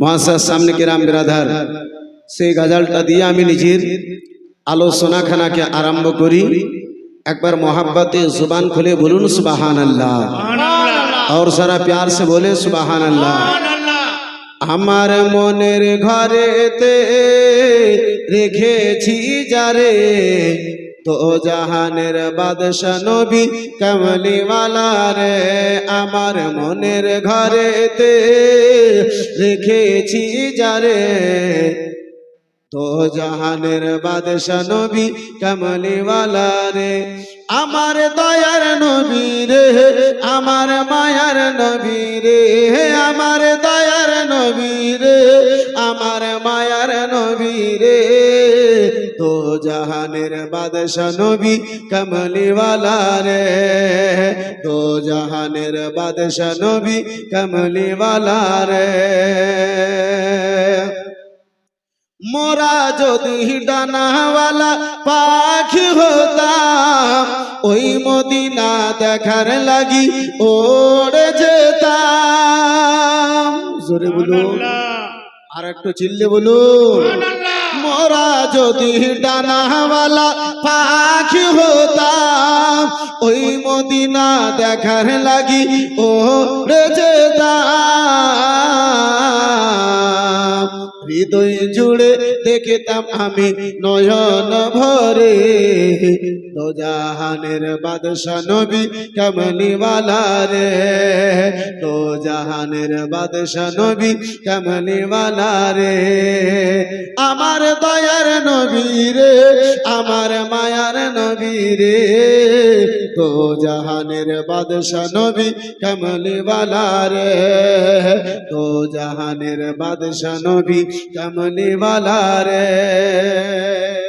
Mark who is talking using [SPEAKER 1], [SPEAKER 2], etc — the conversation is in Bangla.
[SPEAKER 1] মহাশার সামনে কিরাম বিরাধার সেই গাজালটা দিয়ে আমি নিজের আলোচনাখানাকে আরম্ভ করি একবার মোহাব্বতে জুবান খুলে বলুন সুবাহান আল্লাহ और सारा प्यार से बोले सुबहान अल्लाह আমার মনের ঘরেতে রেখেছি যারে তো জাহানের বাদশা নবী কমলিওয়ালা রে আমার মনের ঘরেতে রেখেছি যারে। তো জাহানের বাদশা নবী কমলিওয়ালা রে আমার দয়ার নবী রে, আমার মায়ার নবী রে, আমার দয়ার নবী রে, আমার মায়ার নবী রে। তো জাহানের বাদশা নবী কমলিওয়ালা রে। তো জাহানের বাদশা নবী কমলিওয়ালা রে। মোরা যদি ডানাওয়ালা পাখি হতাম ওই মদিনা দেখার লাগি ওড়ে যেতাম। জোরে বলুন আর একটু চিল্লে বলুন। যদি ডানাওয়ালা পাখি হতাম ওই মদিনা দেখার লাগি ও রে যেতাম হৃদয় জুড়ে দেখতাম আমি নয়ন ভরে। তো জাহানের বাদশা নবী কমলিওয়ালা রে। তো জাহানের বাদশা নবী কমলিওয়ালা রে। আমার দয়ার নবী রে, আমার মায়ার নবী রে। তো জাহানের বাদশা নবী কমলিওয়ালা রে। তো জাহানের বাদশা নবী কামনেওয়ালা রে।